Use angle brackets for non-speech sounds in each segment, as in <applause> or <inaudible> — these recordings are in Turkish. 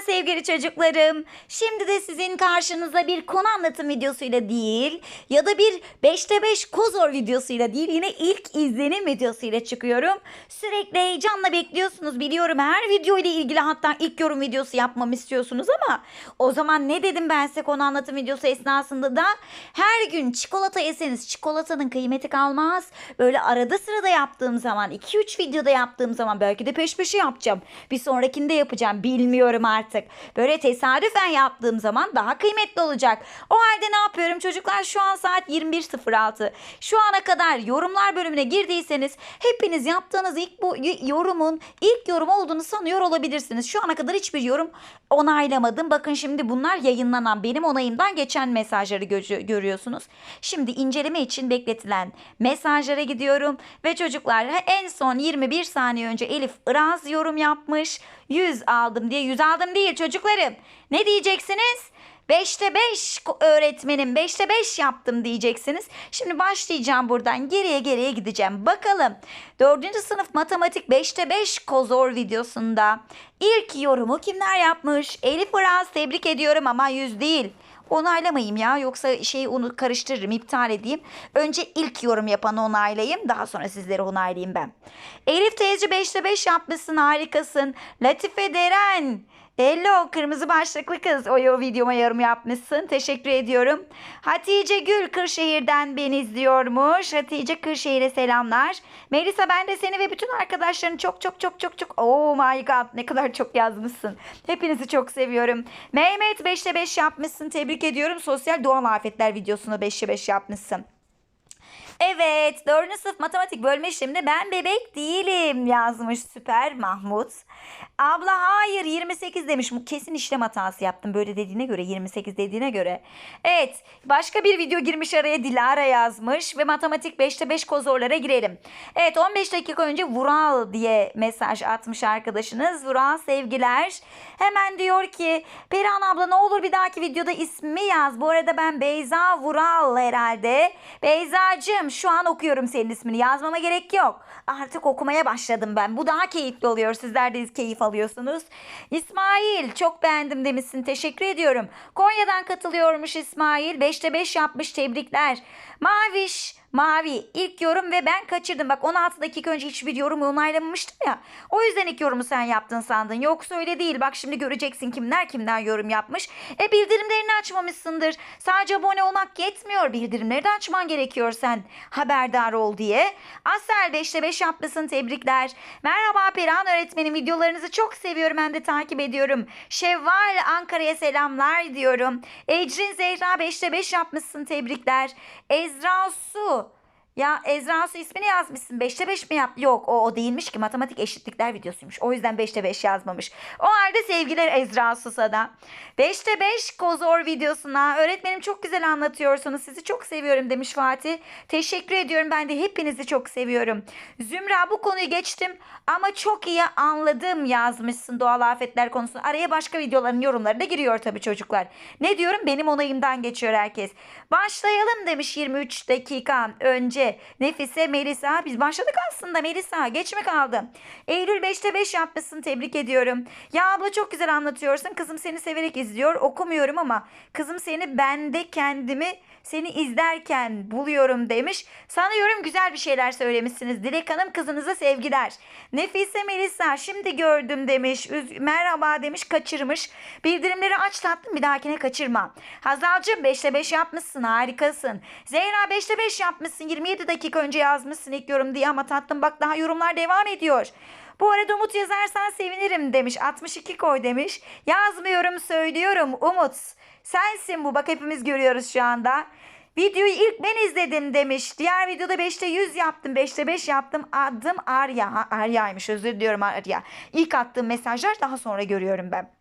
sevgili çocuklarım. Şimdi de sizin karşınıza bir konu anlatım videosuyla değil ya da bir 5'te 5 kozor videosuyla değil yine ilk izlenim videosuyla çıkıyorum. Sürekli heyecanla bekliyorsunuz biliyorum her video ile ilgili hatta ilk yorum videosu yapmamı istiyorsunuz ama o zaman ne dedim ben size konu anlatım videosu esnasında da her gün çikolata yeseniz çikolatanın kıymeti kalmaz. Böyle arada sırada yaptığım zaman 2-3 videoda yaptığım zaman belki de peş peşe yapacağım. Bir sonrakinde yapacağım bilmiyorum artık. Böyle tesadüfen yaptığım zaman daha kıymetli olacak. O halde ne yapıyorum çocuklar şu an saat 21.06. Şu ana kadar yorumlar bölümüne girdiyseniz hepiniz yaptığınız ilk bu yorumun ilk yorum olduğunu sanıyor olabilirsiniz. Şu ana kadar hiçbir yorum onaylamadım. Bakın şimdi bunlar yayınlanan benim onayımdan geçen mesajları gö- görüyorsunuz. Şimdi inceleme için bekletilen mesajlara gidiyorum ve çocuklar en son 21 saniye önce Elif Iraz yorum yapmış. 100 aldım diye 100 aldım değil çocuklarım. Ne diyeceksiniz? 5'te 5 öğretmenim 5'te 5 yaptım diyeceksiniz. Şimdi başlayacağım buradan geriye geriye gideceğim. Bakalım 4. sınıf matematik 5'te 5 kozor videosunda ilk yorumu kimler yapmış? Elif Iraz tebrik ediyorum ama 100 değil. Onaylamayayım ya yoksa şeyi onu karıştırırım iptal edeyim. Önce ilk yorum yapanı onaylayayım daha sonra sizleri onaylayayım ben. Elif teyze 5'te 5 yapmışsın harikasın. Latife Deren Hello kırmızı başlıklı kız o videoma yorum yapmışsın. Teşekkür ediyorum. Hatice Gül Kırşehir'den beni izliyormuş. Hatice Kırşehir'e selamlar. Melisa ben de seni ve bütün arkadaşlarını çok çok çok çok çok oh my god ne kadar çok yazmışsın. Hepinizi çok seviyorum. Mehmet 5'te 5 yapmışsın. Tebrik ediyorum. Sosyal doğal afetler videosunu 5'te 5 yapmışsın. Evet, 4. sınıf matematik bölme işleminde ben bebek değilim yazmış süper Mahmut. Abla hayır 28 demiş. Kesin işlem hatası yaptım böyle dediğine göre 28 dediğine göre. Evet, başka bir video girmiş araya Dilara yazmış ve matematik 5'te 5 kozorlara girelim. Evet, 15 dakika önce Vural diye mesaj atmış arkadaşınız. Vural sevgiler. Hemen diyor ki Perihan abla ne olur bir dahaki videoda ismi yaz. Bu arada ben Beyza Vural herhalde. Beyzacığım şu an okuyorum senin ismini. Yazmama gerek yok. Artık okumaya başladım ben. Bu daha keyifli oluyor. Sizler de keyif alıyorsunuz. İsmail çok beğendim demişsin. Teşekkür ediyorum. Konya'dan katılıyormuş İsmail. 5'te 5 yapmış. Tebrikler. Maviş Mavi ilk yorum ve ben kaçırdım. Bak 16 dakika önce hiçbir yorum onaylamamıştım ya. O yüzden ilk yorumu sen yaptın sandın. Yoksa öyle değil. Bak şimdi göreceksin kimler kimden yorum yapmış. E bildirimlerini açmamışsındır. Sadece abone olmak yetmiyor. Bildirimleri de açman gerekiyor sen. Haberdar ol diye. Asel 5'te 5 yapmışsın. Tebrikler. Merhaba Perihan öğretmenim. Videolarınızı çok seviyorum. Ben de takip ediyorum. Şevval Ankara'ya selamlar diyorum. Ecrin Zehra 5'te 5 yapmışsın. Tebrikler. Ezra Su. Ya Ezra Su ismini yazmışsın. 5'te 5 mi yap? Yok o, o değilmiş ki matematik eşitlikler videosuymuş. O yüzden 5'te 5 yazmamış. O halde sevgiler Ezra Sus'a da. 5'te 5 kozor videosuna öğretmenim çok güzel anlatıyorsunuz. Sizi çok seviyorum demiş Fatih. Teşekkür ediyorum. Ben de hepinizi çok seviyorum. Zümra bu konuyu geçtim ama çok iyi anladım yazmışsın doğal afetler konusunu. Araya başka videoların yorumları da giriyor tabii çocuklar. Ne diyorum? Benim onayımdan geçiyor herkes. Başlayalım demiş 23 dakika önce. Nefise Melisa. Biz başladık aslında Melisa. Geç mi kaldı? Eylül 5'te 5 yapmışsın. Tebrik ediyorum. Ya abla çok güzel anlatıyorsun. Kızım seni severek izliyor. Okumuyorum ama kızım seni ben de kendimi seni izlerken buluyorum demiş. Sanıyorum güzel bir şeyler söylemişsiniz. Dilek Hanım kızınıza sevgiler. Nefise Melisa şimdi gördüm demiş. Üz- merhaba demiş kaçırmış. Bildirimleri aç tatlım bir dahakine kaçırma. Hazalcığım 5'te 5 yapmışsın harikasın. Zehra 5'te 5 yapmışsın 27 dakika önce yazmışsın ilk yorum diye ama tatlım bak daha yorumlar devam ediyor. Bu arada Umut yazarsan sevinirim demiş. 62 koy demiş. Yazmıyorum söylüyorum Umut. Sensin bu bak hepimiz görüyoruz şu anda. Videoyu ilk ben izledim demiş. Diğer videoda 5'te 100 yaptım. 5'te 5 yaptım. Adım Arya. Arya'ymış özür diliyorum Arya. İlk attığım mesajlar daha sonra görüyorum ben.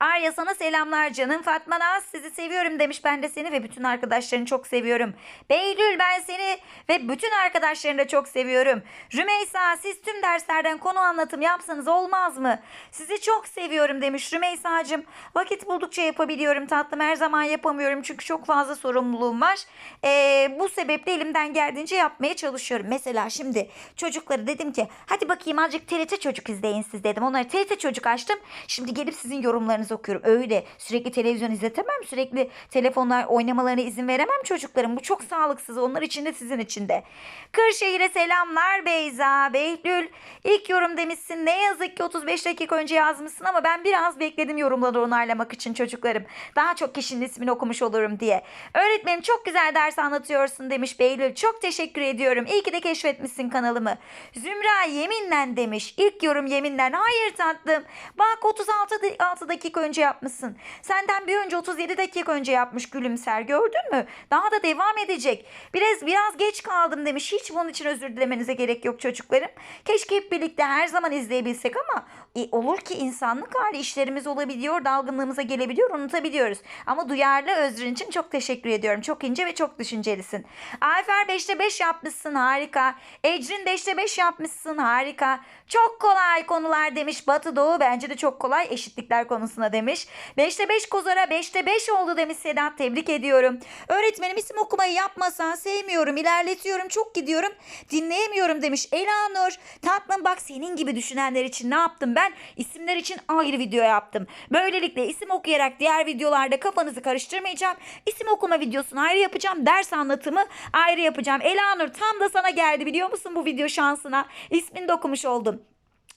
Arya sana selamlar canım. Fatma Naz sizi seviyorum demiş. Ben de seni ve bütün arkadaşlarını çok seviyorum. Beylül ben seni ve bütün arkadaşlarını da çok seviyorum. Rümeysa siz tüm derslerden konu anlatım yapsanız olmaz mı? Sizi çok seviyorum demiş Rümeysa'cığım. Vakit buldukça yapabiliyorum tatlım. Her zaman yapamıyorum çünkü çok fazla sorumluluğum var. Ee, bu sebeple elimden geldiğince yapmaya çalışıyorum. Mesela şimdi çocukları dedim ki hadi bakayım azıcık TRT çocuk izleyin siz dedim. Onları TRT çocuk açtım. Şimdi gelip sizin yorumlarınızı yorumlarınızı okuyorum. Öyle sürekli televizyon izletemem. Sürekli telefonlar oynamalarına izin veremem çocuklarım. Bu çok sağlıksız. Onlar için de sizin için de. Kırşehir'e selamlar Beyza, Behlül. İlk yorum demişsin. Ne yazık ki 35 dakika önce yazmışsın ama ben biraz bekledim yorumları onarlamak için çocuklarım. Daha çok kişinin ismini okumuş olurum diye. Öğretmenim çok güzel ders anlatıyorsun demiş Behlül. Çok teşekkür ediyorum. İyi ki de keşfetmişsin kanalımı. Zümra yeminle demiş. İlk yorum yeminle. Hayır tatlım. Bak 36 6 36 dakika önce yapmışsın. Senden bir önce 37 dakika önce yapmış gülümser gördün mü? Daha da devam edecek. Biraz biraz geç kaldım demiş. Hiç bunun için özür dilemenize gerek yok çocuklarım. Keşke hep birlikte her zaman izleyebilsek ama e, olur ki insanlık hali işlerimiz olabiliyor, dalgınlığımıza gelebiliyor, unutabiliyoruz. Ama duyarlı özrün için çok teşekkür ediyorum. Çok ince ve çok düşüncelisin. Ayfer 5'te 5 yapmışsın harika. Ecrin 5'te 5 yapmışsın harika. Çok kolay konular demiş Batı Doğu. Bence de çok kolay eşitlikler konusuna demiş. 5'te 5 Kozora 5'te 5 oldu demiş Sedat. Tebrik ediyorum. Öğretmenim isim okumayı yapmasan sevmiyorum, ilerletiyorum, çok gidiyorum. Dinleyemiyorum demiş Elanur. Tatlım bak senin gibi düşünenler için ne yaptım ben? İsimler için ayrı video yaptım. Böylelikle isim okuyarak diğer videolarda kafanızı karıştırmayacağım. İsim okuma videosunu ayrı yapacağım. Ders anlatımı ayrı yapacağım. Elanur tam da sana geldi biliyor musun bu video şansına? İsmini de okumuş oldum.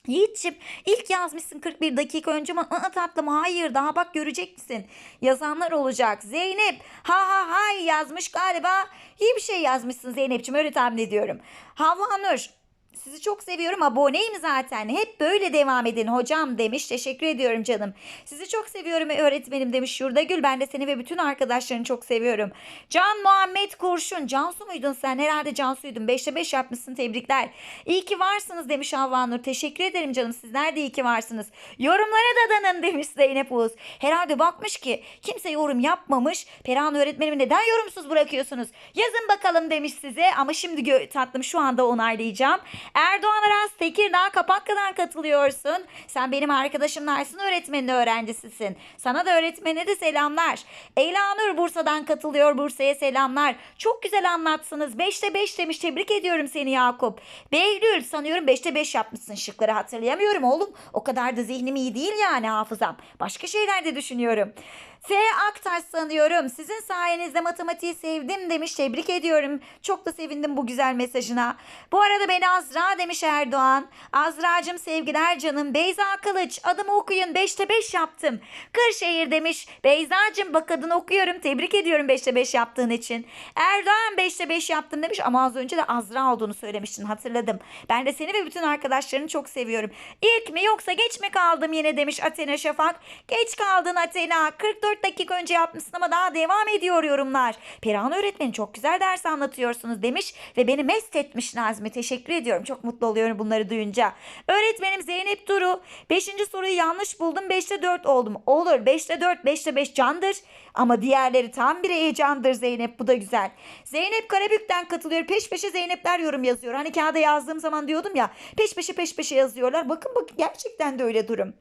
Yiğit'ciğim ilk yazmışsın 41 dakika önce ama ı tatlım hayır daha bak göreceksin. Yazanlar olacak. Zeynep ha ha hay yazmış galiba. İyi bir şey yazmışsın Zeynep'ciğim öyle tahmin ediyorum. Havva Nur sizi çok seviyorum. Aboneyim zaten. Hep böyle devam edin hocam demiş. Teşekkür ediyorum canım. Sizi çok seviyorum öğretmenim demiş Yurda Gül. Ben de seni ve bütün arkadaşlarını çok seviyorum. Can Muhammed Kurşun. Cansu muydun sen? Herhalde Cansu'ydun. 5'te 5 yapmışsın. Tebrikler. İyi ki varsınız demiş Havva Nur. Teşekkür ederim canım. Sizler de iyi ki varsınız. Yorumlara dadanın demiş Zeynep Uğuz. Herhalde bakmış ki kimse yorum yapmamış. Perihan öğretmenimi neden yorumsuz bırakıyorsunuz? Yazın bakalım demiş size. Ama şimdi tatlım şu anda onaylayacağım. Erdoğan Aras Tekirdağ Kapakkale'den katılıyorsun. Sen benim arkadaşım Narsın öğretmenin öğrencisisin. Sana da öğretmene de selamlar. Elanur Bursa'dan katılıyor. Bursa'ya selamlar. Çok güzel anlatsınız. 5'te 5 demiş. Tebrik ediyorum seni Yakup. Behlül sanıyorum 5'te 5 yapmışsın şıkları hatırlayamıyorum oğlum. O kadar da zihnim iyi değil yani hafızam. Başka şeyler de düşünüyorum. F. Aktaş sanıyorum. Sizin sayenizde matematiği sevdim demiş. Tebrik ediyorum. Çok da sevindim bu güzel mesajına. Bu arada beni Azra demiş Erdoğan. Azra'cığım sevgiler canım. Beyza Kılıç adımı okuyun. 5'te 5 yaptım. Kırşehir demiş. Beyza'cığım bak adını okuyorum. Tebrik ediyorum 5'te 5 yaptığın için. Erdoğan 5'te 5 yaptım demiş ama az önce de Azra olduğunu söylemiştin hatırladım. Ben de seni ve bütün arkadaşlarını çok seviyorum. İlk mi yoksa geç mi kaldım yine demiş Athena Şafak. Geç kaldın Athena. 44 dakika önce yapmışsın ama daha devam ediyor yorumlar. Perihan öğretmeni çok güzel ders anlatıyorsunuz demiş ve beni mest etmiş Nazmi. Teşekkür ediyorum. Çok mutlu oluyorum bunları duyunca. Öğretmenim Zeynep Duru. 5. soruyu yanlış buldum. 5'te 4 oldum. Olur 5'te 4, 5'te 5 candır. Ama diğerleri tam bir heyecandır Zeynep. Bu da güzel. Zeynep Karabük'ten katılıyor. Peş peşe Zeynepler yorum yazıyor. Hani kağıda yazdığım zaman diyordum ya. Peş peşe peş peşe yazıyorlar. Bakın bakın gerçekten de öyle durum.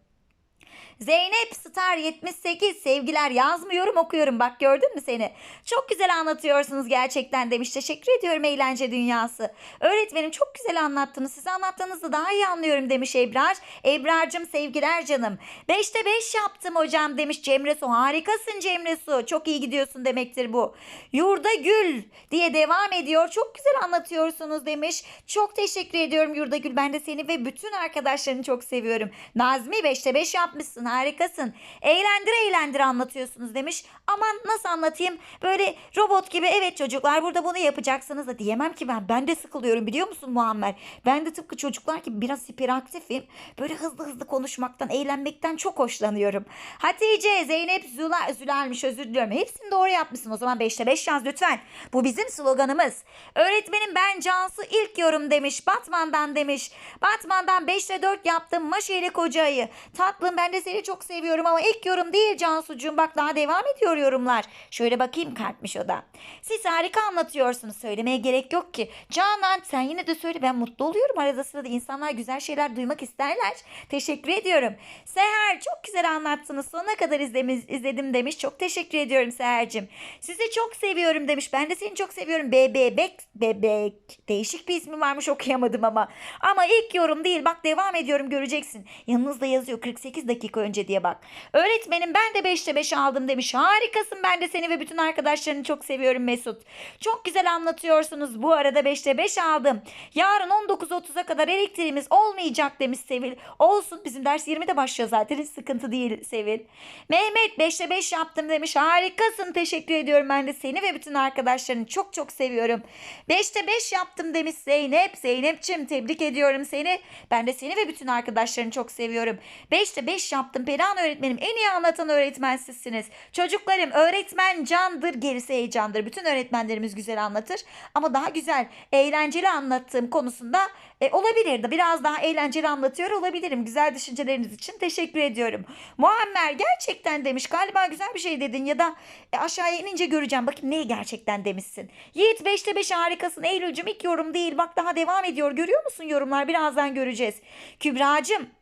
Zeynep Star 78 sevgiler yazmıyorum okuyorum bak gördün mü seni? Çok güzel anlatıyorsunuz gerçekten demiş. Teşekkür ediyorum eğlence dünyası. Öğretmenim çok güzel anlattınız. Siz anlattığınızda daha iyi anlıyorum demiş Ebrar. Ebrar'cığım sevgiler canım. 5'te 5 yaptım hocam demiş Cemre Su. Harikasın Cemre Su. Çok iyi gidiyorsun demektir bu. Yurda Gül diye devam ediyor. Çok güzel anlatıyorsunuz demiş. Çok teşekkür ediyorum Yurda Gül. Ben de seni ve bütün arkadaşlarını çok seviyorum. Nazmi 5'te 5 yapmışsın harikasın. Eğlendir eğlendir anlatıyorsunuz demiş. Aman nasıl anlatayım? Böyle robot gibi evet çocuklar burada bunu yapacaksınız da diyemem ki ben. Ben de sıkılıyorum biliyor musun Muammer? Ben de tıpkı çocuklar gibi biraz hiperaktifim. Böyle hızlı hızlı konuşmaktan, eğlenmekten çok hoşlanıyorum. Hatice, Zeynep, Zula, Zülal'miş özür diliyorum. Hepsini doğru yapmışsın. O zaman 5'te 5 yaz lütfen. Bu bizim sloganımız. Öğretmenim ben Cansu ilk yorum demiş. Batman'dan demiş. Batman'dan 5'te 4 yaptım. Maşeli Koca'yı. Tatlım ben de seni seni çok seviyorum ama ilk yorum değil Cansucuğum. Bak daha devam ediyor yorumlar. Şöyle bakayım kalpmiş o da. Siz harika anlatıyorsunuz. Söylemeye gerek yok ki. Canan sen yine de söyle. Ben mutlu oluyorum. Arada sırada insanlar güzel şeyler duymak isterler. Teşekkür ediyorum. Seher çok güzel anlattınız. Sonuna kadar izlemiş, izledim demiş. Çok teşekkür ediyorum Seher'cim. Sizi çok seviyorum demiş. Ben de seni çok seviyorum. Bebek, bebek. Değişik bir ismi varmış okuyamadım ama. Ama ilk yorum değil. Bak devam ediyorum göreceksin. Yanınızda yazıyor 48 dakika önce diye bak. Öğretmenim ben de 5'te 5 aldım demiş. Harikasın ben de seni ve bütün arkadaşlarını çok seviyorum Mesut. Çok güzel anlatıyorsunuz. Bu arada 5'te 5 aldım. Yarın 19.30'a kadar elektriğimiz olmayacak demiş Sevil. Olsun bizim ders 20'de başlıyor zaten hiç sıkıntı değil Sevil. Mehmet 5'te 5 yaptım demiş. Harikasın teşekkür ediyorum ben de seni ve bütün arkadaşlarını çok çok seviyorum. 5'te 5 yaptım demiş Zeynep. Zeynep'ciğim tebrik ediyorum seni. Ben de seni ve bütün arkadaşlarını çok seviyorum. 5'te 5 yaptım Perihan öğretmenim. En iyi anlatan öğretmen sizsiniz. Çocuklarım öğretmen candır gerisi heyecandır. Bütün öğretmenlerimiz güzel anlatır. Ama daha güzel eğlenceli anlattığım konusunda e, olabilirdi. Biraz daha eğlenceli anlatıyor olabilirim. Güzel düşünceleriniz için teşekkür ediyorum. Muammer gerçekten demiş. Galiba güzel bir şey dedin ya da e, aşağıya inince göreceğim. Bakayım neyi gerçekten demişsin. Yiğit 5'te 5 harikasın. Eylül'cüm ilk yorum değil. Bak daha devam ediyor. Görüyor musun yorumlar? Birazdan göreceğiz. Kübra'cığım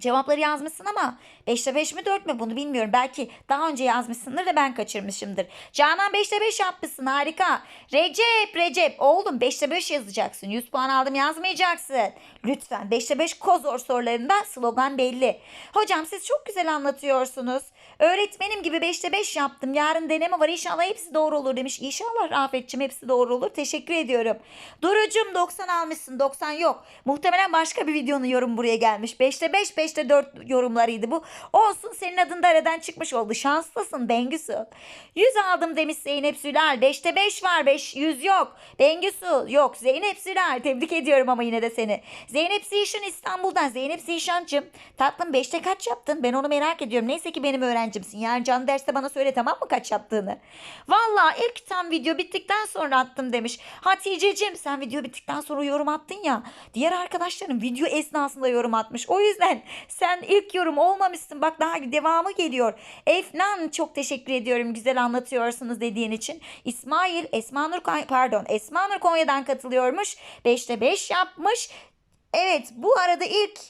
Cevapları yazmışsın ama 5'te 5 mi 4 mü bunu bilmiyorum. Belki daha önce yazmışsındır da ben kaçırmışımdır. Canan 5'te 5 yapmışsın harika. Recep Recep oğlum 5'te 5 yazacaksın. 100 puan aldım yazmayacaksın. Lütfen 5'te 5 kozor sorularında slogan belli. Hocam siz çok güzel anlatıyorsunuz. Öğretmenim gibi 5'te 5 yaptım. Yarın deneme var inşallah hepsi doğru olur demiş. İnşallah Rafet'ciğim hepsi doğru olur. Teşekkür ediyorum. Durucum 90 almışsın 90 yok. Muhtemelen başka bir videonun yorum buraya gelmiş. 5'te 5 5'te 4 yorumlarıydı bu. Olsun senin adın da aradan çıkmış oldu. Şanslısın Bengüsü. 100 aldım demiş Zeynep Sülal. 5'te 5 var 5 100 yok. Bengüsü yok. Zeynep Sülal tebrik ediyorum ama yine de seni. Zeynep Zişan İstanbul'dan. Zeynep Zişancığım tatlım 5'te kaç yaptın? Ben onu merak ediyorum. Neyse ki benim öğrencimsin. Yani can derste bana söyle tamam mı kaç yaptığını? Valla ilk tam video bittikten sonra attım demiş. Hatice'cim sen video bittikten sonra yorum attın ya. Diğer arkadaşlarım video esnasında yorum atmış. O yüzden sen ilk yorum olmamışsın. Bak daha devamı geliyor. Efnan çok teşekkür ediyorum. Güzel anlatıyorsunuz dediğin için. İsmail Esmanur pardon Esmanur Konya'dan katılıyormuş. 5'te 5 yapmış. Evet bu arada ilk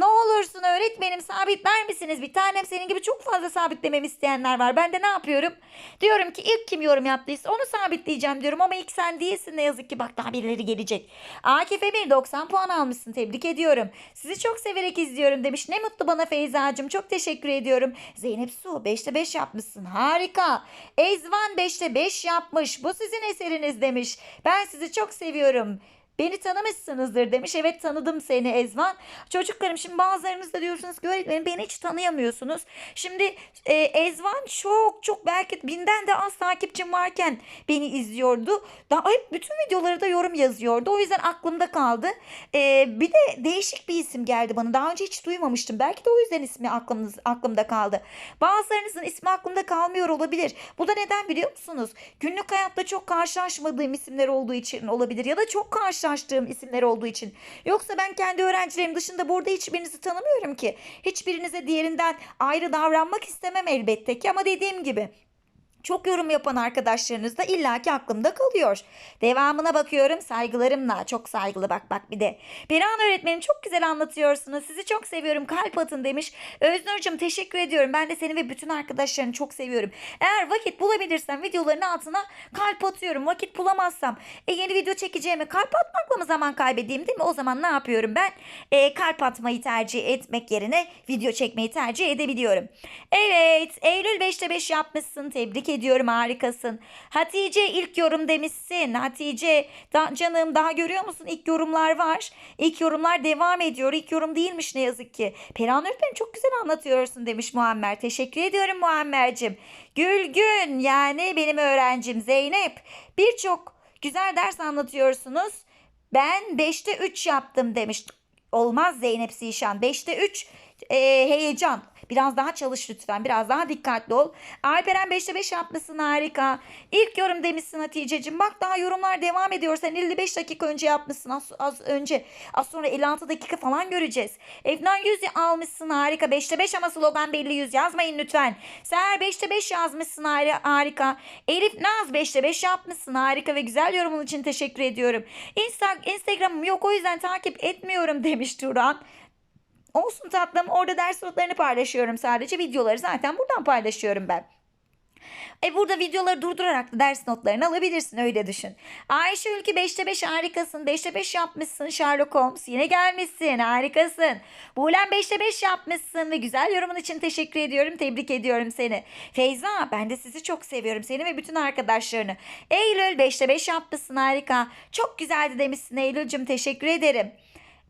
ne olursun öğretmenim sabitler misiniz? Bir tanem senin gibi çok fazla sabitlememi isteyenler var. Ben de ne yapıyorum? Diyorum ki ilk kim yorum yaptıysa onu sabitleyeceğim diyorum ama ilk sen değilsin ne yazık ki. Bak daha birileri gelecek. Akif Emir 90 puan almışsın. Tebrik ediyorum. Sizi çok severek izliyorum demiş. Ne mutlu bana Feyza'cığım. Çok teşekkür ediyorum. Zeynep Su 5'te 5 yapmışsın. Harika. Ezvan 5'te 5 yapmış. Bu sizin eseriniz demiş. Ben sizi çok seviyorum. Beni tanımışsınızdır demiş. Evet tanıdım seni Ezvan. Çocuklarım şimdi bazılarınız da diyorsunuz ki öğretmenim beni hiç tanıyamıyorsunuz. Şimdi e, Ezvan çok çok belki binden de az takipçim varken beni izliyordu. Daha hep bütün videoları da yorum yazıyordu. O yüzden aklımda kaldı. E, bir de değişik bir isim geldi bana. Daha önce hiç duymamıştım. Belki de o yüzden ismi aklımız, aklımda kaldı. Bazılarınızın ismi aklımda kalmıyor olabilir. Bu da neden biliyor musunuz? Günlük hayatta çok karşılaşmadığım isimler olduğu için olabilir. Ya da çok karşılaşmadığım isimler olduğu için. Yoksa ben kendi öğrencilerim dışında burada hiçbirinizi tanımıyorum ki. Hiçbirinize diğerinden ayrı davranmak istemem elbette ki ama dediğim gibi çok yorum yapan arkadaşlarınız da illaki aklımda kalıyor. Devamına bakıyorum saygılarımla. Çok saygılı bak bak bir de. Perihan öğretmenim çok güzel anlatıyorsunuz. Sizi çok seviyorum. Kalp atın demiş. Öznur'cum teşekkür ediyorum. Ben de seni ve bütün arkadaşlarını çok seviyorum. Eğer vakit bulabilirsem videoların altına kalp atıyorum. Vakit bulamazsam e, yeni video çekeceğime kalp atmakla mı zaman kaybedeyim değil mi? O zaman ne yapıyorum ben? E, kalp atmayı tercih etmek yerine video çekmeyi tercih edebiliyorum. Evet Eylül 5'te 5 yapmışsın. Tebrik ediyorum harikasın. Hatice ilk yorum demişsin. Hatice da, canım daha görüyor musun? İlk yorumlar var. İlk yorumlar devam ediyor. İlk yorum değilmiş ne yazık ki. Perihan öğretmenim çok güzel anlatıyorsun demiş Muammer. Teşekkür ediyorum Muammer'cim. Gülgün yani benim öğrencim Zeynep. Birçok güzel ders anlatıyorsunuz. Ben 5'te 3 yaptım demiş. Olmaz Zeynep Zişan. 5'te 3 e, heyecan. Biraz daha çalış lütfen. Biraz daha dikkatli ol. Alperen 5'te 5 yapmışsın harika. İlk yorum demişsin Hatice'cim. Bak daha yorumlar devam ediyor. Sen 55 dakika önce yapmışsın. Az, az önce. Az sonra 56 dakika falan göreceğiz. Efnan 100 almışsın harika. 5'te 5 ama slogan belli 100 yazmayın lütfen. Seher 5'te 5 yazmışsın hari- harika. Elif Naz 5'te 5 yapmışsın harika ve güzel yorumun için teşekkür ediyorum. Insta Instagram'ım yok o yüzden takip etmiyorum <laughs> demiş Turan. Olsun tatlım orada ders notlarını paylaşıyorum sadece videoları zaten buradan paylaşıyorum ben. E burada videoları durdurarak da ders notlarını alabilirsin öyle düşün. Ayşe Ülkü 5'te 5 harikasın. 5'te 5 yapmışsın Sherlock Holmes. Yine gelmişsin harikasın. Buğlem 5'te 5 yapmışsın ve güzel yorumun için teşekkür ediyorum. Tebrik ediyorum seni. Feyza ben de sizi çok seviyorum. Seni ve bütün arkadaşlarını. Eylül 5'te 5 yapmışsın harika. Çok güzeldi demişsin Eylül'cüm teşekkür ederim.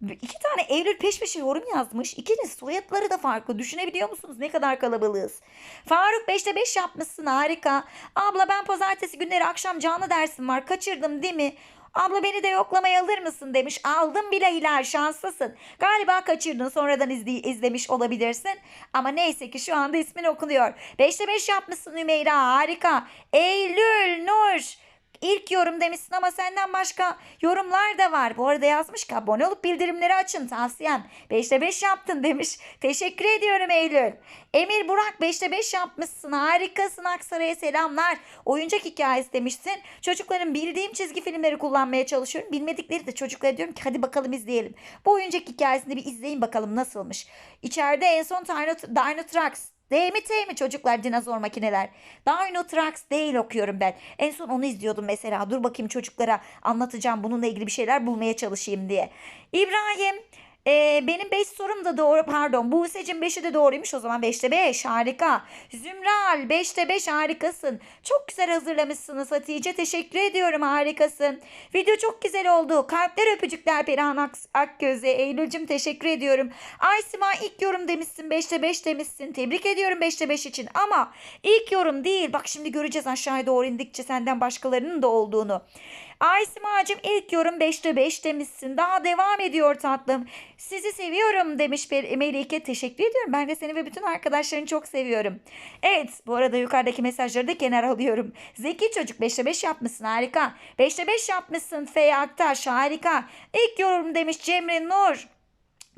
İki tane Eylül peş peşe yorum yazmış. İkinin soyadları da farklı. Düşünebiliyor musunuz ne kadar kalabalığız? Faruk 5'te 5 yapmışsın harika. Abla ben pazartesi günleri akşam canlı dersim var. Kaçırdım değil mi? Abla beni de yoklamaya alır mısın demiş. Aldım bile Hilal şanslısın. Galiba kaçırdın sonradan izle- izlemiş olabilirsin. Ama neyse ki şu anda ismin okunuyor. 5'te 5 yapmışsın Hümeyra harika. Eylül Nur. İlk yorum demişsin ama senden başka yorumlar da var. Bu arada yazmış ki abone olup bildirimleri açın tavsiyem. 5'te 5 yaptın <laughs> demiş. Teşekkür ediyorum Eylül. Emir Burak 5'te 5 yapmışsın. Harikasın Aksaray'a selamlar. Oyuncak hikayesi demişsin. Çocukların bildiğim çizgi filmleri kullanmaya çalışıyorum. Bilmedikleri de çocuklara diyorum ki hadi bakalım izleyelim. Bu oyuncak hikayesini bir izleyin bakalım nasılmış. İçeride en son Dino, Trucks D mi çocuklar dinozor makineler? Dino Trucks değil okuyorum ben. En son onu izliyordum mesela. Dur bakayım çocuklara anlatacağım bununla ilgili bir şeyler bulmaya çalışayım diye. İbrahim e, benim 5 sorum da doğru pardon. Buse'cim 5'i de doğruymuş o zaman 5'te 5 harika. Zümral 5'te 5 harikasın. Çok güzel hazırlamışsınız Hatice teşekkür ediyorum harikasın. Video çok güzel oldu. Kalpler öpücükler Perihan Ak Akgöz'e. Eylül'cüm teşekkür ediyorum. Aysima ilk yorum demişsin 5'te 5 demişsin. Tebrik ediyorum 5'te 5 için ama ilk yorum değil. Bak şimdi göreceğiz aşağıya doğru indikçe senden başkalarının da olduğunu. Aysima'cığım ilk yorum 5'te 5 demişsin. Daha devam ediyor tatlım. Sizi seviyorum demiş Melike. Teşekkür ediyorum. Ben de seni ve bütün arkadaşlarını çok seviyorum. Evet bu arada yukarıdaki mesajları da kenara alıyorum. Zeki çocuk 5'te 5 yapmışsın harika. 5'te 5 yapmışsın Feya Aktaş harika. İlk yorum demiş Cemre Nur.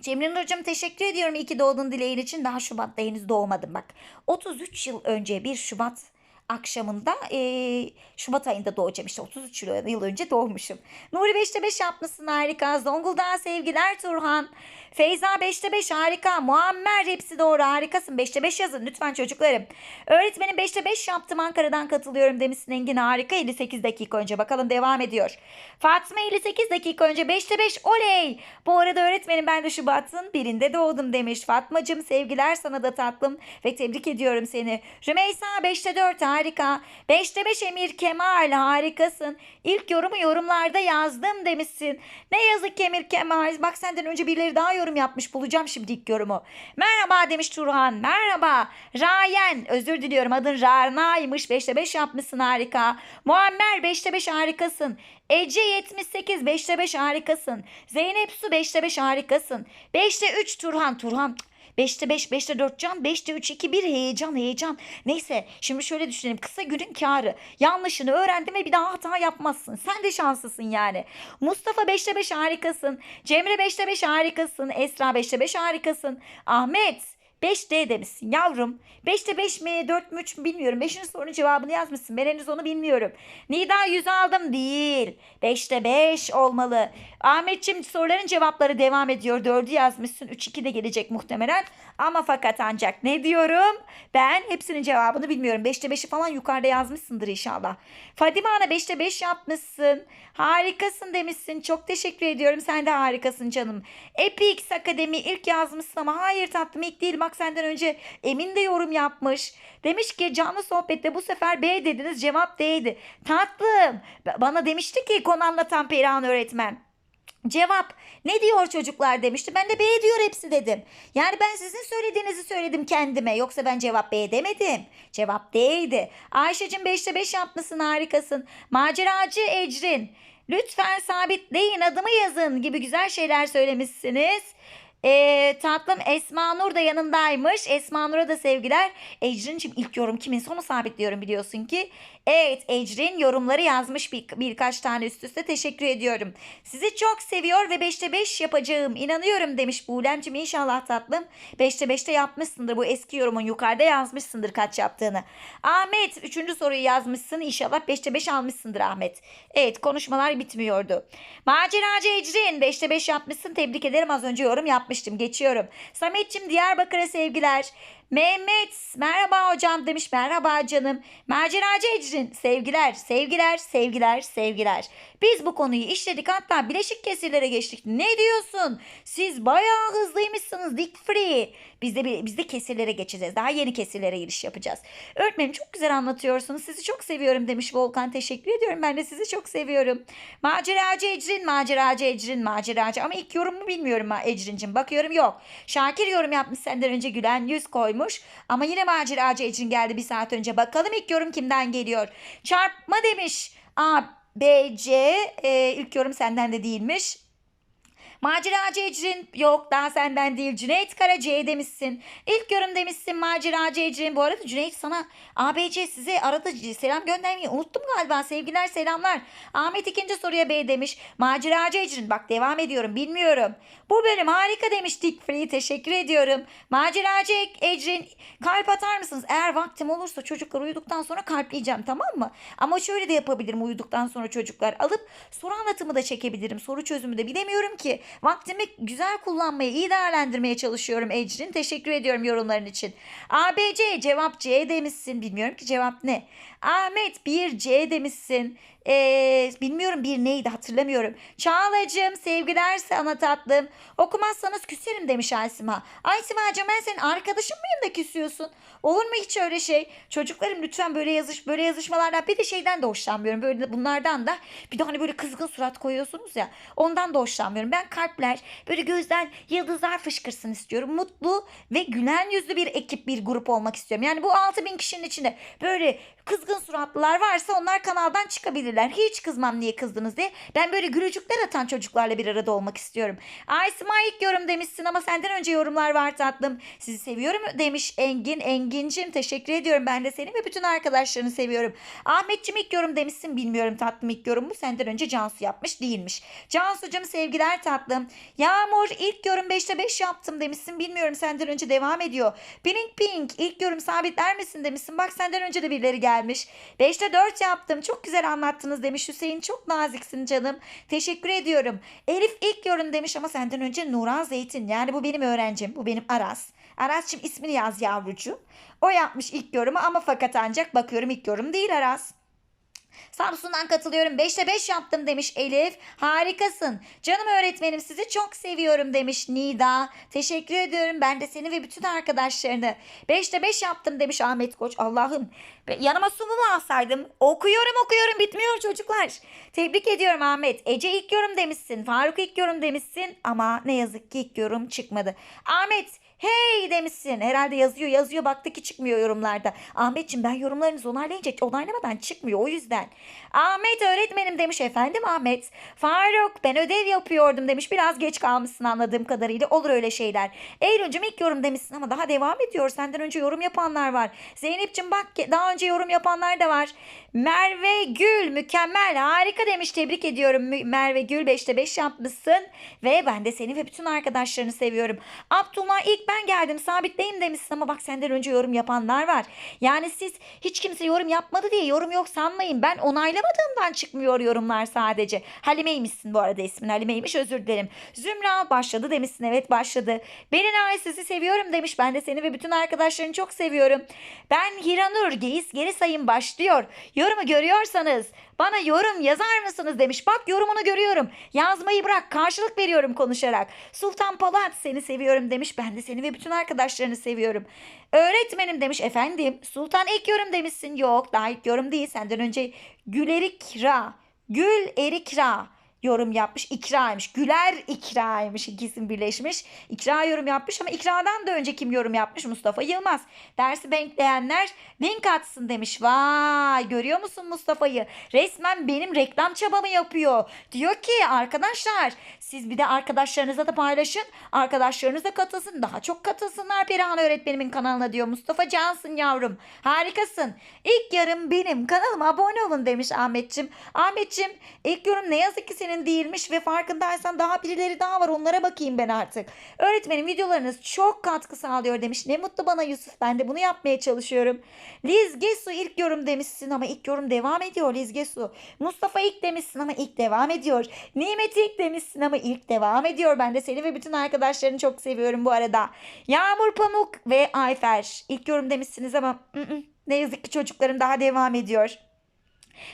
Cemre Nurcuğum teşekkür ediyorum iyi ki doğdun dileğin için. Daha Şubat'ta henüz doğmadım bak. 33 yıl önce bir Şubat akşamında eee, Şubat ayında doğacağım işte 33 yıl, önce doğmuşum. Nuri 5'te 5 yapmışsın harika. Zonguldak'a sevgiler Turhan. Feyza 5'te 5 harika. Muammer hepsi doğru harikasın. 5'te 5 yazın lütfen çocuklarım. Öğretmenim 5'te 5 yaptım Ankara'dan katılıyorum demişsin Engin harika 58 dakika önce. Bakalım devam ediyor. Fatma 58 dakika önce 5'te 5 oley. Bu arada öğretmenim ben de Şubat'ın birinde doğdum demiş. Fatmacığım sevgiler sana da tatlım ve tebrik ediyorum seni. Rümeysa 5'te 4 harika. 5'te 5 Emir Kemal harikasın. İlk yorumu yorumlarda yazdım demişsin. Ne yazık ki Emir Kemal. Bak senden önce birileri daha yorum yapmış. Bulacağım şimdi ilk yorumu. Merhaba demiş Turhan. Merhaba. Rayen. Özür diliyorum adın Rana'ymış. 5'te 5 yapmışsın harika. Muammer 5'te 5 harikasın. Ece 78 5'te 5 harikasın. Zeynep Su 5'te 5 harikasın. 5'te 3 Turhan. Turhan 5'te 5, 5'te 4 can, 5'te 3, 2, 1 heyecan, heyecan. Neyse şimdi şöyle düşünelim. Kısa günün karı. Yanlışını öğrendin ve bir daha hata yapmazsın. Sen de şanslısın yani. Mustafa 5'te 5 harikasın. Cemre 5'te 5 harikasın. Esra 5'te 5 harikasın. Ahmet 5D demişsin yavrum. 5'te 5 mi 4 mü 3 mü bilmiyorum. 5'in sorunun cevabını yazmışsın. Ben henüz onu bilmiyorum. Nida 100 aldım değil. 5'te 5 olmalı. Ahmetçim soruların cevapları devam ediyor. 4'ü yazmışsın. 3-2 de gelecek muhtemelen. Ama fakat ancak ne diyorum? Ben hepsinin cevabını bilmiyorum. 5'te 5'i falan yukarıda yazmışsındır inşallah. Fadime Ana 5'te 5 yapmışsın. Harikasın demişsin. Çok teşekkür ediyorum. Sen de harikasın canım. Epix Akademi ilk yazmışsın ama hayır tatlım ilk değil. Bak senden önce Emin de yorum yapmış. Demiş ki canlı sohbette bu sefer B dediniz cevap D'ydi. Tatlım bana demişti ki konu anlatan Perihan öğretmen. Cevap ne diyor çocuklar demişti. Ben de B diyor hepsi dedim. Yani ben sizin söylediğinizi söyledim kendime. Yoksa ben cevap B demedim. Cevap D'ydi. Ayşe'cim 5'te 5 yapmışsın harikasın. Maceracı Ecrin. Lütfen sabitleyin adımı yazın gibi güzel şeyler söylemişsiniz. Ee, tatlım Esma Nur da yanındaymış. Esma Nur'a da sevgiler. Ecrin'cim ilk yorum kimin sonu sabitliyorum biliyorsun ki. Evet Ecrin yorumları yazmış bir, birkaç tane üst üste teşekkür ediyorum. Sizi çok seviyor ve 5'te 5 yapacağım inanıyorum demiş Buğlemcim inşallah tatlım. 5'te 5'te yapmışsındır bu eski yorumun yukarıda yazmışsındır kaç yaptığını. Ahmet 3. soruyu yazmışsın inşallah 5'te 5 almışsındır Ahmet. Evet konuşmalar bitmiyordu. Maceracı Ecrin 5'te 5 yapmışsın tebrik ederim az önce yorum yapmıştım geçiyorum. Sametçim Diyarbakır'a sevgiler. Mehmet merhaba hocam demiş merhaba canım. Maceracı Ecrin sevgiler sevgiler sevgiler sevgiler. Biz bu konuyu işledik hatta bileşik kesirlere geçtik. Ne diyorsun? Siz bayağı hızlıymışsınız Dick Free. Biz de, biz de kesirlere geçeceğiz. Daha yeni kesirlere giriş yapacağız. Öğretmenim çok güzel anlatıyorsunuz. Sizi çok seviyorum demiş Volkan. Teşekkür ediyorum. Ben de sizi çok seviyorum. Maceracı Ecrin, maceracı Ecrin, maceracı. Ama ilk yorumu bilmiyorum ha Ecrin'cim. Bakıyorum yok. Şakir yorum yapmış senden önce gülen yüz koymuş. Ama yine maceracı Ecrin geldi bir saat önce. Bakalım ilk yorum kimden geliyor? Çarpma demiş. A, B, C. E, ilk yorum senden de değilmiş. Maceracı Ecrin yok daha senden değil. Cüneyt Kara C demişsin. İlk yorum demişsin maceracı Ecrin. Bu arada Cüneyt sana ABC size arada selam göndermeyi unuttum galiba. Sevgiler selamlar. Ahmet ikinci soruya B demiş. Maceracı Ecrin bak devam ediyorum bilmiyorum. Bu bölüm harika demiş Dick Free. Teşekkür ediyorum. Maceracı Ecrin kalp atar mısınız? Eğer vaktim olursa çocuklar uyuduktan sonra kalpleyeceğim tamam mı? Ama şöyle de yapabilirim uyuduktan sonra çocuklar alıp soru anlatımı da çekebilirim. Soru çözümü de bilemiyorum ki. Vaktimi güzel kullanmaya, iyi değerlendirmeye çalışıyorum Ecrin. Teşekkür ediyorum yorumların için. ABC cevap C demişsin. Bilmiyorum ki cevap ne. Ahmet bir C demişsin. Ee, bilmiyorum bir neydi hatırlamıyorum. Çağlacığım sevgiler sana tatlım. Okumazsanız küserim demiş Aysima. Aysima'cığım ben senin arkadaşın mıyım da küsüyorsun? Olur mu hiç öyle şey? Çocuklarım lütfen böyle yazış böyle yazışmalardan bir de şeyden de hoşlanmıyorum. Böyle bunlardan da bir de hani böyle kızgın surat koyuyorsunuz ya. Ondan da hoşlanmıyorum. Ben kalpler böyle gözden yıldızlar fışkırsın istiyorum. Mutlu ve gülen yüzlü bir ekip bir grup olmak istiyorum. Yani bu 6000 kişinin içinde böyle kızgın suratlılar varsa onlar kanaldan çıkabilirler. Hiç kızmam niye kızdınız diye. Ben böyle gülücükler atan çocuklarla bir arada olmak istiyorum. Aysima ilk yorum demişsin ama senden önce yorumlar var tatlım. Sizi seviyorum demiş Engin. Engin'cim teşekkür ediyorum. Ben de seni ve bütün arkadaşlarını seviyorum. Ahmetçim ilk yorum demişsin. Bilmiyorum tatlım ilk yorum mu? Senden önce Cansu yapmış değilmiş. Cansu'cum sevgiler tatlım. Yağmur ilk yorum 5'te 5 yaptım demişsin. Bilmiyorum senden önce devam ediyor. Pink Pink ilk yorum sabitler misin demişsin. Bak senden önce de birileri gelmiş. 5'te 4 yaptım. Çok güzel anlattınız demiş Hüseyin. Çok naziksin canım. Teşekkür ediyorum. Elif ilk yorum demiş ama senden önce Nuran Zeytin. Yani bu benim öğrencim. Bu benim Aras. Aras'cığım ismini yaz yavrucuğum. O yapmış ilk yorumu ama fakat ancak bakıyorum ilk yorum değil Aras. Samsun'dan katılıyorum. 5'te 5 yaptım demiş Elif. Harikasın. Canım öğretmenim sizi çok seviyorum demiş Nida. Teşekkür ediyorum. Ben de seni ve bütün arkadaşlarını. 5'te 5 yaptım demiş Ahmet Koç. Allah'ım yanıma su mu alsaydım? Okuyorum okuyorum bitmiyor çocuklar. Tebrik ediyorum Ahmet. Ece ilk yorum demişsin. Faruk ilk yorum demişsin. Ama ne yazık ki ilk yorum çıkmadı. Ahmet Hey demişsin. Herhalde yazıyor yazıyor baktı ki çıkmıyor yorumlarda. Ahmetciğim ben yorumlarınızı onaylayınca onaylamadan çıkmıyor o yüzden. Ahmet öğretmenim demiş efendim Ahmet. Faruk ben ödev yapıyordum demiş. Biraz geç kalmışsın anladığım kadarıyla. Olur öyle şeyler. Eylül'cüm ilk yorum demişsin ama daha devam ediyor. Senden önce yorum yapanlar var. Zeynep'cim bak daha önce yorum yapanlar da var. Merve Gül mükemmel harika demiş. Tebrik ediyorum Merve Gül 5'te 5 yapmışsın. Ve ben de seni ve bütün arkadaşlarını seviyorum. Abdullah ilk ben geldim sabitleyim demişsin ama bak senden önce yorum yapanlar var. Yani siz hiç kimse yorum yapmadı diye yorum yok sanmayın. Ben onaylamadığımdan çıkmıyor yorumlar sadece. Halime'ymişsin bu arada ismin Halime'ymiş özür dilerim. Zümra başladı demişsin evet başladı. Berenay sizi seviyorum demiş. Ben de seni ve bütün arkadaşlarını çok seviyorum. Ben Hiranur Geis geri sayım başlıyor. Yorumu görüyorsanız bana yorum yazar mısınız demiş. Bak yorumunu görüyorum. Yazmayı bırak karşılık veriyorum konuşarak. Sultan Polat seni seviyorum demiş. Ben de seni ve bütün arkadaşlarını seviyorum. Öğretmenim demiş efendim. Sultan ilk yorum demişsin. Yok daha ilk yorum değil. Senden önce Gül Erik Ra. Gül Erik Ra. Yorum yapmış. İkra'ymış. Güler İkra'ymış. İkisi birleşmiş. İkra yorum yapmış ama İkra'dan da önce kim yorum yapmış? Mustafa Yılmaz. Dersi bekleyenler link atsın demiş. Vay görüyor musun Mustafa'yı? Resmen benim reklam çabamı yapıyor. Diyor ki arkadaşlar siz bir de arkadaşlarınıza da paylaşın. Arkadaşlarınız da katılsın. Daha çok katılsınlar Perihan öğretmenimin kanalına diyor. Mustafa Cansın yavrum. Harikasın. İlk yarım benim. Kanalıma abone olun demiş Ahmetçim. Ahmetçim ilk yorum ne yazık ki senin değilmiş ve farkındaysan daha birileri daha var. Onlara bakayım ben artık. Öğretmenim videolarınız çok katkı sağlıyor demiş. Ne mutlu bana Yusuf. Ben de bunu yapmaya çalışıyorum. Liz Gesu ilk yorum demişsin ama ilk yorum devam ediyor Liz Gesu. Mustafa ilk demişsin ama ilk devam ediyor. Nimet ilk demişsin ama ilk devam ediyor. Ben de seni ve bütün arkadaşlarını çok seviyorum bu arada. Yağmur Pamuk ve Ayfer ilk yorum demişsiniz ama ı-ı, ne yazık ki çocuklarım daha devam ediyor.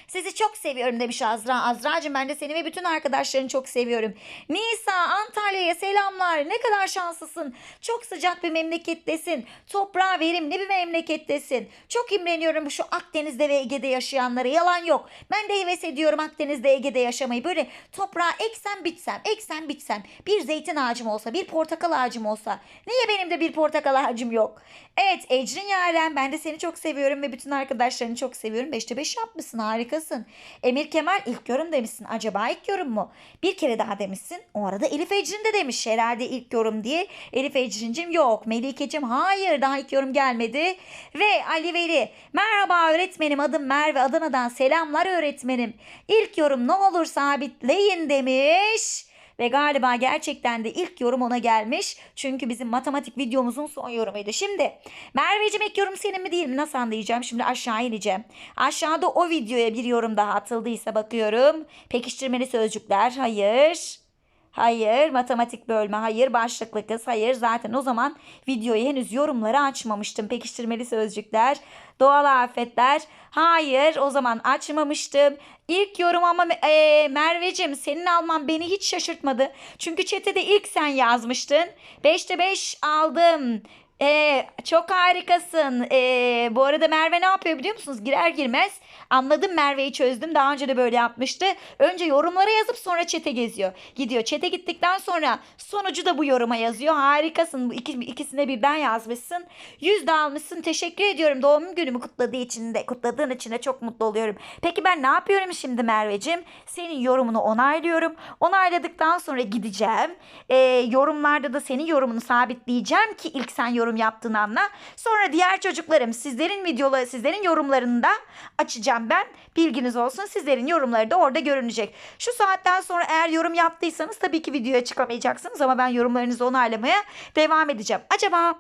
Sizi çok seviyorum demiş Azra. Azra'cığım ben de seni ve bütün arkadaşlarını çok seviyorum. Nisa Antalya'ya selamlar. Ne kadar şanslısın. Çok sıcak bir memlekettesin. Toprağı verimli bir memlekettesin. Çok imreniyorum şu Akdeniz'de ve Ege'de yaşayanlara. Yalan yok. Ben de heves ediyorum Akdeniz'de Ege'de yaşamayı. Böyle toprağa eksem bitsem, eksem bitsem. Bir zeytin ağacım olsa, bir portakal ağacım olsa. Niye benim de bir portakal ağacım yok? Evet Ecrin Yaren ben de seni çok seviyorum ve bütün arkadaşlarını çok seviyorum. Beşte beş yapmışsın harikasın. Emir Kemal ilk yorum demişsin. Acaba ilk yorum mu? Bir kere daha demişsin. O arada Elif Ecrin de demiş herhalde ilk yorum diye. Elif Ecrin'cim yok. Melikeciğim hayır daha ilk yorum gelmedi. Ve Ali Veli merhaba öğretmenim adım Merve Adana'dan selamlar öğretmenim. İlk yorum ne olur sabitleyin demiş. Ve galiba gerçekten de ilk yorum ona gelmiş. Çünkü bizim matematik videomuzun son yorumuydu. Şimdi Merveciğim ilk yorum senin mi değil mi? Nasıl anlayacağım? Şimdi aşağı ineceğim. Aşağıda o videoya bir yorum daha atıldıysa bakıyorum. Pekiştirmeli sözcükler. Hayır. Hayır. Matematik bölme. Hayır. Başlıklı kız. Hayır. Zaten o zaman videoyu henüz yorumları açmamıştım. Pekiştirmeli sözcükler. Doğal afetler. Hayır. O zaman açmamıştım. İlk yorum ama e, Merveciğim senin alman beni hiç şaşırtmadı. Çünkü çetede ilk sen yazmıştın. 5'te 5 aldım. Ee, çok harikasın. Ee, bu arada Merve ne yapıyor biliyor musunuz? Girer girmez anladım Merve'yi çözdüm. Daha önce de böyle yapmıştı. Önce yorumlara yazıp sonra çete geziyor. Gidiyor. Çete gittikten sonra sonucu da bu yoruma yazıyor. Harikasın. Bu iki, ikisine birden yazmışsın. Yüz de almışsın. Teşekkür ediyorum. Doğum günümü kutladığı için de kutladığın için de çok mutlu oluyorum. Peki ben ne yapıyorum şimdi Merveciğim? Senin yorumunu onaylıyorum. Onayladıktan sonra gideceğim. Ee, yorumlarda da senin yorumunu sabitleyeceğim ki ilk sen yorum yaptığın anla. Sonra diğer çocuklarım sizlerin videoları, sizlerin yorumlarını da açacağım ben. Bilginiz olsun. Sizlerin yorumları da orada görünecek. Şu saatten sonra eğer yorum yaptıysanız tabii ki videoya çıkamayacaksınız ama ben yorumlarınızı onaylamaya devam edeceğim. Acaba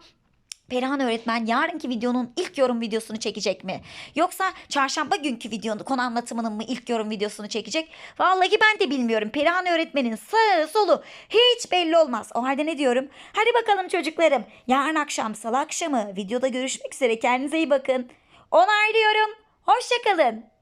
Perihan öğretmen yarınki videonun ilk yorum videosunu çekecek mi? Yoksa çarşamba günkü videonun konu anlatımının mı ilk yorum videosunu çekecek? Vallahi ben de bilmiyorum. Perihan öğretmenin sağı solu hiç belli olmaz. O halde ne diyorum? Hadi bakalım çocuklarım. Yarın akşam salı akşamı videoda görüşmek üzere. Kendinize iyi bakın. Onaylıyorum. Hoşçakalın.